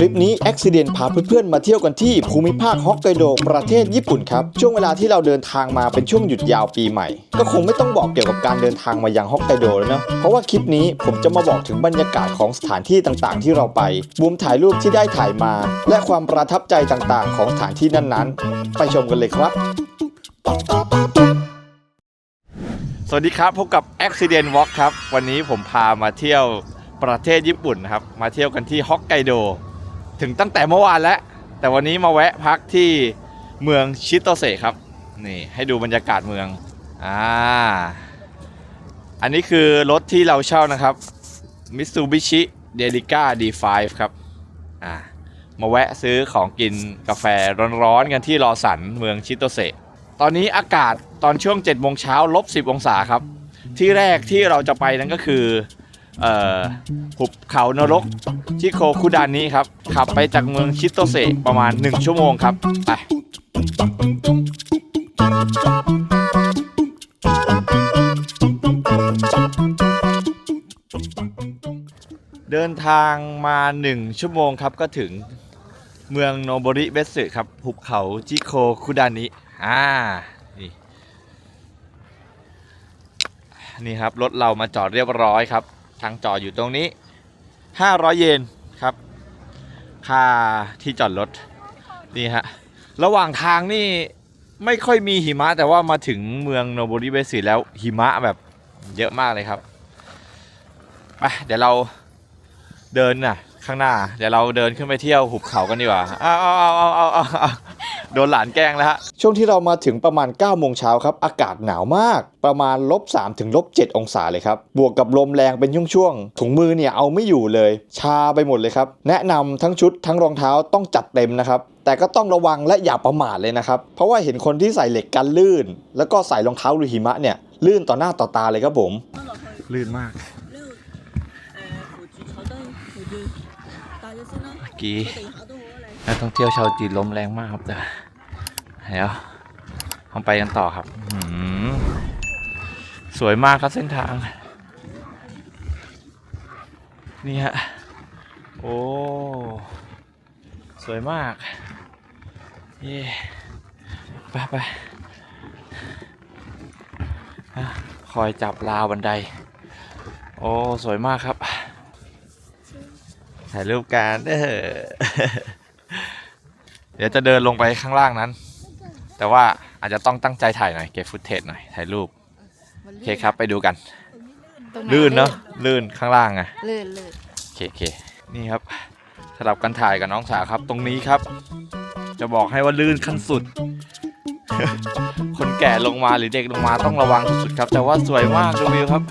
คลิปนี้ Accident พาเพื่อนๆมาเที่ยวกันที่ภูมิภาคฮอกไกโดประเทศญี่ปุ่นครับ ช่วงเวลาที่เราเดินทางมาเป็นช่วงหยุดยาวปีใหม่ ก็คงไม่ต้องบอกเกี่ยวกับการเดินทางมายังฮอกไกโดแล้วเนอะเพราะว่าคลิปนี้ผมจะมาบอกถึงบรรยากาศของสถานที่ต่างๆ ที่เราไปมุมถ่ายรูปที่ได้ถ่ายมา และความประทับใจต่างๆ ของสถานที่นั้นๆ ไปชมกันเลยครับสวัสดีครับ พบกับ Accident Walk ครับ วันนี้ผมพามาเที่ยวประเทศญี่ปุ่นนะครับ มาเที่ยวกันที่ฮอกไกโด ถึงตั้งแต่เมื่อวานแล้ว แต่วันนี้มาแวะพักที่เมืองชิโตเซครับ นี่ให้ดูบรรยากาศเมือง อ่า อันนี้คือรถที่เราเช่านะครับ Mitsubishi Delica D5 ครับ อ่า มาแวะซื้อของกินกาแฟร้อนๆกันที่รอสันเมืองชิโตเซตอนนี้อากาศตอนช่วง7โมงเช้าลบ10 องศาครับ ที่แรกที่เราจะไปนั่นก็คือ หุบเขานรกชิโคคุดานิครับ ขับไปจากเมืองชิโตเซประมาณ 1 ชั่วโมงครับไปเดินทางมา 1 ชั่วโมงครับก็ถึงเมืองโนบริเบสึครับ หุบเขาจิโคคุดานิอ่านี่นี่ครับ รถเรามาจอดเรียบร้อยครับ ทางจอดอยู่ตรงนี้ 500 เยนครับ ค่าที่จอดรถ นี่ฮะ ระหว่างทางนี่ไม่ค่อยมีหิมะ แต่ว่ามาถึงเมืองโนโบริเบสึแล้วหิมะแบบเยอะมากเลยครับไปเดี๋ยวเราเดินน่ะ ข้างหน้า เดี๋ยวเราเดินขึ้นไปเที่ยวหุบเขากันดีกว่า เอาเอาเอาเอาเอา โดนหลานแกล้งแล้วฮะ ช่วงที่เรามาถึงประมาณ9โมงเช้าครับ อากาศหนาวมาก ประมาณลบสามถึงลบ7องศาเลยครับ บวกกับลมแรงเป็นช่วงๆถุงมือเนี่ยเอาไม่อยู่เลย ชาไปหมดเลยครับ แนะนำทั้งชุดทั้งรองเท้าต้องจัดเต็มนะครับ แต่ก็ต้องระวังและอย่าประมาทเลยนะครับ เพราะว่าเห็นคนที่ใส่เหล็กกันลื่น แล้วก็ใส่รองเท้าลูหิมะเนี่ยลื่นต่อหน้าต่อตาเลยครับผม ลื่นมากเมื่อกี้นักท่องเที่ยวชาวจีนล้มแรงมากครับจ้ะ เดี๋ยวเราไปกันต่อครับสวยมากครับเส้นทาง นี่ฮะ โอ้ สวยมาก เย่ไปไปคอยจับราวบันได โอ้ สวยมากครับ ถ่ายรูปกันเด้อเดี๋ยวจะเดินลงไปข้างล่างนั้น แต่ว่าอาจจะต้องตั้งใจถ่ายหน่อยเก็บฟุตเทจหน่อยถ่ายรูปโอเคครับไปดูกัน ตรงไหลื่นเนาะลื่นข้างล่างอะลื่นลื่นโอเคโอเคนี่ครับสลับกันถ่ายกับน้องสาวครับ ตรงนี้ครับ จะบอกให้ว่าลื่นขั้นสุด คนแก่ลงมาหรือเด็กลงมาต้องระวังสุดๆครับ แต่ว่าสวยมากดูวิวครับ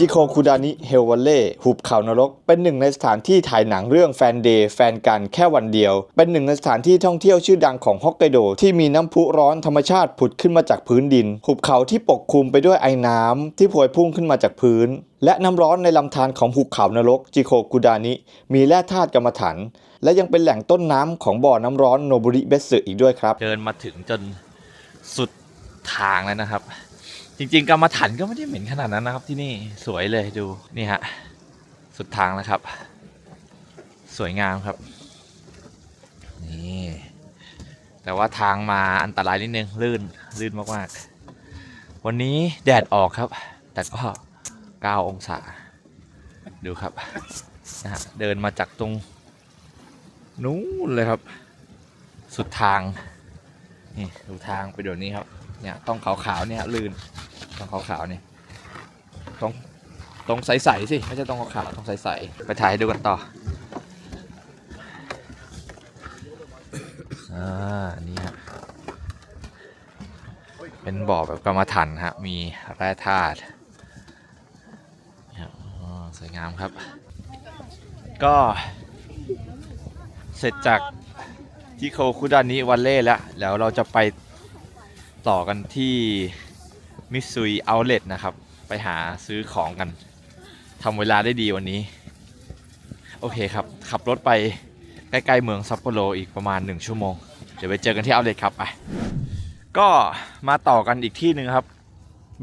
จิโคคุดานิเฮลวัลเล่หุบเขานรก เป็นหนึ่งในสถานที่ถ่ายหนังเรื่องแฟนเดย์แฟนกันแค่วันเดียว เป็นหนึ่งในสถานที่ท่องเที่ยวชื่อดังของฮอกไกโดที่มีน้ำพุร้อนธรรมชาติผุดขึ้นมาจากพื้นดิน หุบเขาที่ปกคลุมไปด้วยไอ้น้ำที่พวยพุ่งขึ้นมาจากพื้น และน้ำร้อนในลำธารของหุบเขานรกจิโคคุดานิมีแร่ธาตุกรรมฐานและยังเป็นแหล่งต้นน้ำของบ่อน้ำร้อนโนบุริเบสึอีกด้วยครับ เดินมาถึงจนสุดทางแล้วนะครับ จริงๆกรรมฐานก็ไม่ได้เหม็นขนาดนั้นนะครับที่นี่สวยเลยดูนี่ฮะสุดทางแล้วครับ สวยงามครับนี่แต่ว่าทางมาอันตรายนิดนึงลื่นลื่นมากๆ วันนี้แดดออกครับ แต่ก็ 9 องศา ดูครับนะฮะเดินมาจากตรงนู้นเลยครับ สุดทางนี่ดูทางไปเดี๋ยวนี้ครับ เนี่ยต้องขาวๆเนี่ยลื่นต้องขาวๆเนี่ยต้องต้องใสๆสิไม่ใช่ต้องขาวๆต้องใสๆไปถ่ายให้ดูกันต่ออ่านี่ฮะเป็นบ่อแบบกรรมฐานฮะมีแร่ธาตุเนี่ยสวยงามครับ ก็เสร็จจากที่โคคุดานิวันเล่แล้วแล้วเราจะไป ต่อกันที่มิซุยเอาเล t นะครับ ไปหาซื้อของกันทำเวลาได้ดีวันนี้ โอเคครับ ขับรถไปใกล้ ๆ เมืองซัปโปโรอีกประมาณ 1 ชั่วโมง เดี๋ยวไปเจอกันที่เอาเล t ครับไปก็มาต่อกันอีกที่หนึ่งครับ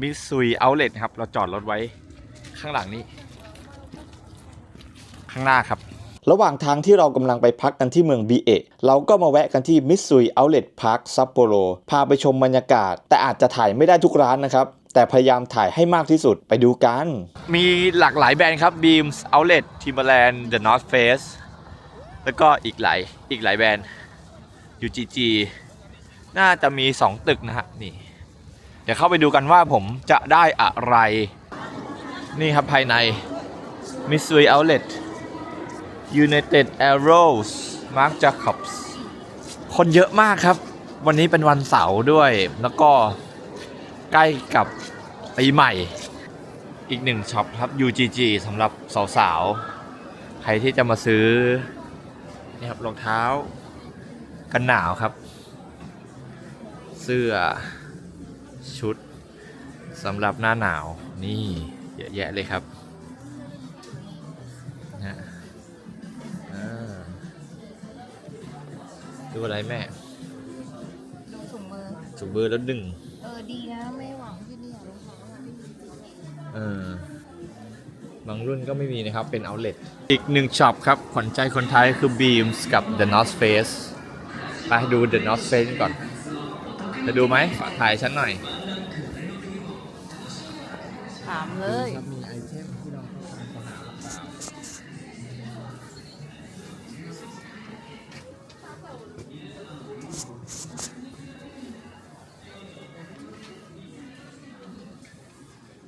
มิซุยเอาเลทครับ เราจอดรถไว้ข้างหลังนี้ ข้างหน้าครับ ระหว่างทางที่เรากำลังไปพักกันที่เมืองบีเอะเราก็มาแวะกันที่มิซุยเอาเลทพาร์คซัปโปโรพาไปชมบรรยากาศ แต่อาจจะถ่ายไม่ได้ทุกร้านนะครับ แต่พยายามถ่ายให้มากที่สุดไปดูกัน มีหลากหลายแบรนด์ครับ Beams Outlet Timberland The North Face แล้วก็อีกหลายอีกหลายแบรนด์ UGG น่าจะมี 2 ตึกนะฮะนี่ เดี๋ยวเข้าไปดูกันว่าผมจะได้อะไร นี่ครับภายใน Mitsui Outlet United Arrows Marc Jacobs คนเยอะมากครับ วันนี้เป็นวันเสาร์ด้วย แล้วก็ใกล้กับปีใหม่ อีกหนึ่งช็อปครับ UGG สำหรับสาวๆ ใครที่จะมาซื้อนี่ครับรองเท้า กันหนาวครับ เสื้อชุดสำหรับหน้าหนาวนี่เยอะแยะเลยครับ ดูอะไรแม่ดูถุงมือสูบเบอร์แล้วหนึ่งเออดีนะไม่หวังที่นี่รองเท้าอะไม่มีเออบางรุ่นก็ไม่มีนะครับ เป็น outlet อีกหนึ่งช็อปครับ ขวัญใจคนไทยคือ Beams กับ The North Face ไปดู The North Face ก่อน จะดูไหมฝากถ่ายฉันหน่อย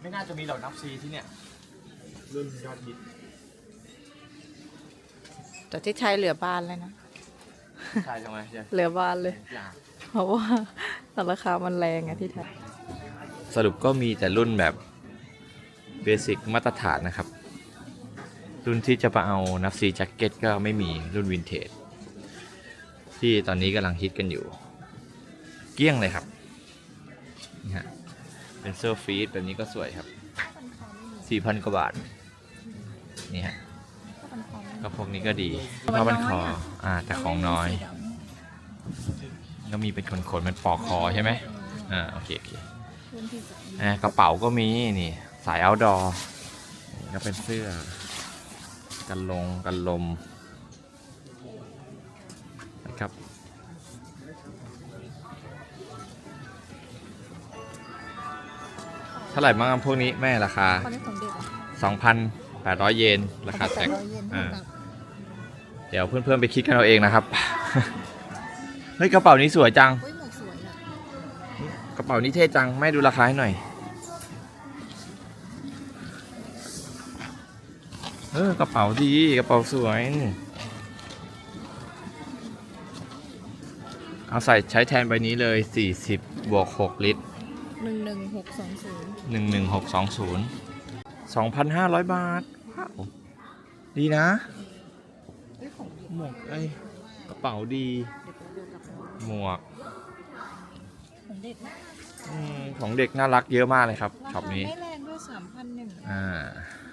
ไม่น่าจะมีหรอกนับซีที่เนี่ยรุ่นยอดฮิตแต่ที่ไทยเหลือบ้านเลยนะ ใช่ทำไมเจ๊เหลือบ้านเลย อยากเพราะว่าราคามันแรงไงที่ไทยสรุปก็มีแต่รุ่นแบบเบสิกมาตรฐานนะครับ รุ่นที่จะมาเอานับซีแจ็คเก็ตก็ไม่มีรุ่นวินเทจที่ตอนนี้กำลังฮิตกันอยู่ เกลี้ยงเลยครับนี่ฮะ เป็นเซอร์ฟีดแบบนี้ก็สวยครับ4,000กว่าบาท นี่ฮะ ก็พวกนี้ก็ดีผ้าพันคออ่า แต่ของน้อย ก็มีเป็นขนๆมันปอกคอใช่ไหมอ่า โอเคโอเคอ่ากระเป๋าก็มีนี่ สาย outdoor นี่ก็เป็นเสื้อ กันลงกันลมนะครับ ท่าไหร่บ้างครับพวกนี้แม่ราคาตอนนี้ของเด็กอะ2,800 เยนราคาแท็กร้อยเยนอ่าเท่ากับเดี๋ยวเพื่อนๆไปคิดกันเอาเองนะครับ เฮ้ยกระเป๋านี้สวยจัง เฮ้ยหมวกสวยอะกระเป๋านี้เท่จัง แม่ดูราคาให้หน่อย เออกระเป๋าดีกระเป๋าสวยเอาใส่ใช้แทนใบนี้เลย 40บวก6ลิตร หนึ่งหนึ่งหกสองศูนย์11620 2,500บาทว้าวดีนะเฮ้ยของเด็กหมวกไอ้ยกระเป๋าดีเด็กเราเดินกลับมาหมวก ของเด็กนะอมของเด็กน่ารักเยอะมากเลยครับราช็อปคานี้ไม่แรงด้วยสามพันหนึ่งอ่า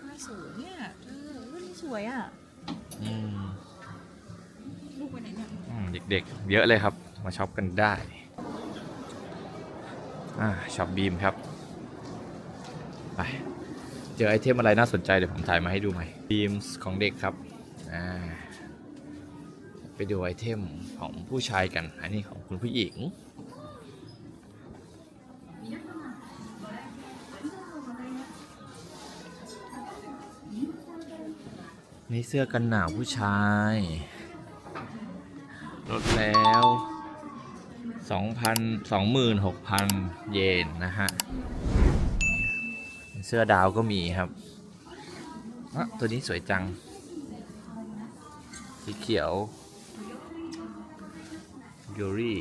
ห้าศูนย์เนี่ยเออรุ่นนี้สวยอะอืมลูกไปไหนเนี่ยอืมเด็กๆ เยอะเลยครับ มาช็อปกันได้ อ่าช็อปบีมครับไปเจอไอเทมอะไรน่าสนใจเดี๋ยวผมถ่ายมาให้ดูใหม่บีมของเด็กครับอ่าไปดูไอเทมของผู้ชายกัน อันนี้ของคุณผู้หญิง นี่เสื้อกันหนาวผู้ชายลดแล้ว 2,000 26,000 เยนนะฮะ เสื้อดาวก็มีครับอะตัวนี้สวยจัง สีเขียวยูรี่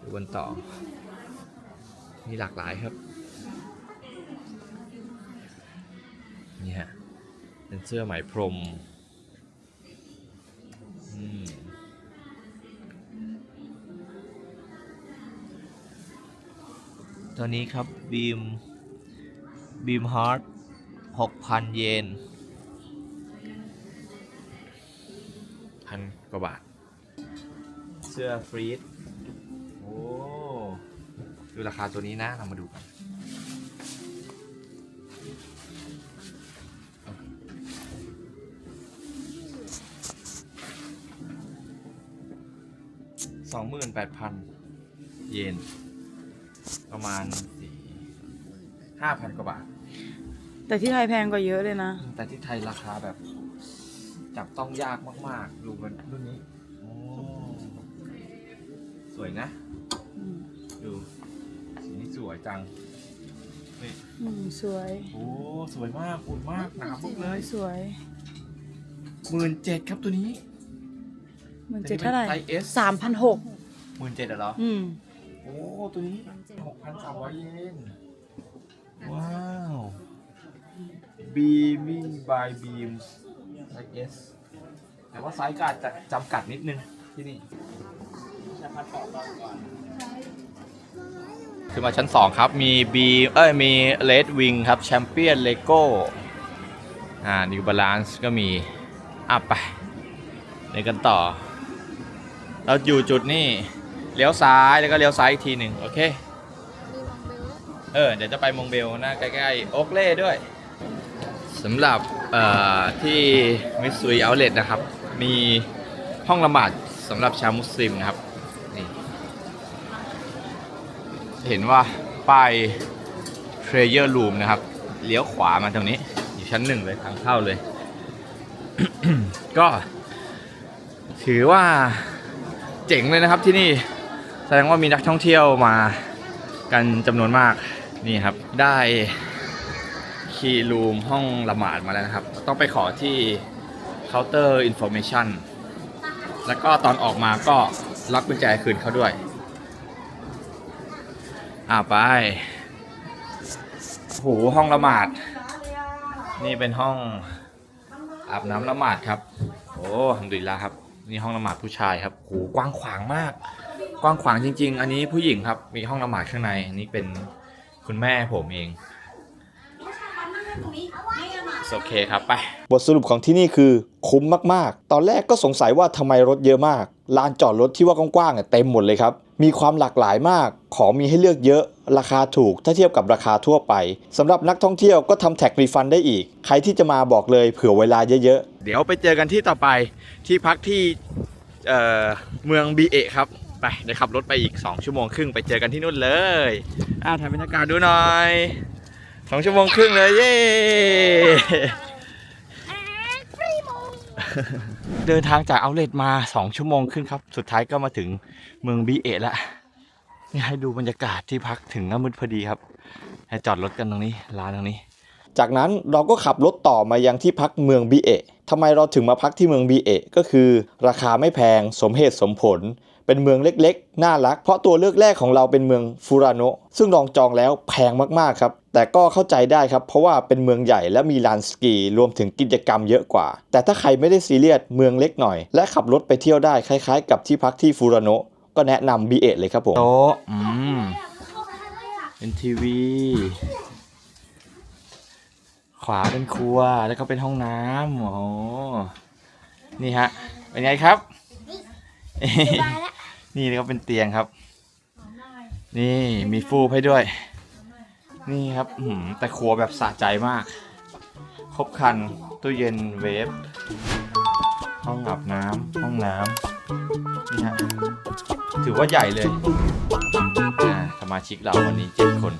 ดูกันต่อ มีหลากหลายครับ นี่ฮะ เป็นเสื้อไหมพรม ตัวนี้ครับบีมบีมฮาร์ดหกพันเยนพันกว่าบาท เสื้อฟรีดโอ้ ดูราคาตัวนี้นะ เรามาดูกัน สองหมื่นแปดพันเยน ประมาณสี่ห้าพันกว่าบาท แต่ที่ไทยแพงกว่าเยอะเลยนะ แต่ที่ไทยราคาแบบ จับต้องยากมากๆ ดูมันรุ่นนี้โอ้สวยนะอืมดูสีนี้สวยจังนี่อืมสวย โอ้สวยมากอุ่นมากหนาบุกเลยสวยหมื่นเจ็ดครับตัวนี้ มันเจ็ดเท่าไหร่ไซส์ S สามพันหกหมื่นเจ็ดเหรอ อืม โอ้ ตัวนี้หกพันสามร้อยเยน ว้าว Beaming by Beams ไซส์ S แต่ว่าไซส์ก็อาจจะจำกัดนิดนึงที่นี่คือมาชั้น 2 ครับ มี B เอ้ย มี Red Wing ครับ Champion Lego อ่า New Balance ก็มี อะไปเดินกันต่อ เราอยู่จุดนี่ เลี้ยวซ้ายแล้วก็เลี้ยวซ้ายอีกทีหนึ่งโอเคเออเดี๋ยวจะไปมงเบลนะใกล้ๆโอ๊กเล่ด้วยสำหรับเอ่อที่มิสซูรีเอาเล t นะครับ มีห้องละหมาดสำหรับชาวมุสลิมนะครับนี่เห็นว่าป้าย prayer room นะครับ เลี้ยวขวามาตรงนี้ อยู่ชั้นหนึ่งเลยทางเข้าเลย ก็ ถือว่าเจ๋งเลยนะครับที่นี่ แสดงว่ามีนักท่องเที่ยวมากันจำนวนมากนี่ครับ ได้คีย์รูมห้องละหมาดมาแล้วนะครับ ต้องไปขอที่เคาน์เตอร์อินโฟเมชันแล้วก็ตอนออกมาก็ล็อกกุญแจคืนเขาด้วย อ่าไปโหห้องละหมาด นี่เป็นห้องอาบน้ำละหมาดครับ โอ้ทำดีล้วครับ นี่ห้องละหมาดผู้ชายครับโหกว้างขวางมาก กว้างขวางจริง ๆ อันนี้ผู้หญิงครับ มีห้องละหมาดข้างใน อันนี้เป็นคุณแม่ผมเองโอเคครับไป บทสรุปของที่นี่คือคุ้มมากๆ ตอนแรกก็สงสัยว่าทำไมรถเยอะมาก ลานจอดรถที่ว่ากว้างๆอะเต็มหมดเลยครับ มีความหลากหลายมาก ของมีให้เลือกเยอะ ราคาถูกถ้าเทียบกับราคาทั่วไปสำหรับนักท่องเที่ยวก็ทำแท็กรีฟันได้อีก ใครที่จะมาบอกเลยเผื่อเวลาเยอะๆ เดี๋ยวไปเจอกันที่ต่อไปที่พักที่เอ่อเมืองบีเอะครับ ไปเดี๋ยวขับรถไปอีก 2 ชั่วโมงครึ่งไปเจอกันที่นู่นเลยอ้าวถ่ายบรรยากาศดูหน่อยสองชั่วโมงครึ่งเลยเย้เดินทางจากเอาเล t มา 2 ชั่วโมงครึ่งครับ สุดท้ายก็มาถึงเมืองบีเอะละนี่ให้ดูบรรยากาศที่พักถึงน้ำมืดพอดีครับ ให้จอดรถกันตรงนี้ร้านตรงนี้ จากนั้นเราก็ขับรถต่อมายังที่พักเมืองบีเอะทำไมเราถึงมาพักที่เมืองบีเอะก็คือ ราคาไม่แพงสมเหตุสมผล เป็นเมืองเล็กๆ น่ารัก เพราะตัวเลือกแรกของเราเป็นเมืองฟูรานโนะซึ่งลองจองแล้วแพงมากๆครับ แต่ก็เข้าใจได้ครับ เพราะว่าเป็นเมืองใหญ่และมีลานสกี รวมถึงกิจกรรมเยอะกว่า แต่ถ้าใครไม่ได้ซีเรียสเมืองเล็กหน่อย และขับรถไปเที่ยวได้คล้ายๆ กับที่พักที่ฟูรานโนะก็แนะนำบีเอะเลยครับผมโต๊ะอืมเป็นทีวี ขวาเป็นครัวแล้วก็เป็นห้องน้ำโอ้โหนี่ฮะเป็นไงครับ นี่ก็เป็นเตียงครับ นี่มีฟูกให้ด้วย นี่ครับอื้อหือแต่ครัวแบบสะใจมาก ครบครันตู้เย็นเวฟ ห้องอาบน้ำห้องน้ำนี่ฮะถือว่าใหญ่เลยอ่าสมาชิกเราวันนี้เจ็ดคน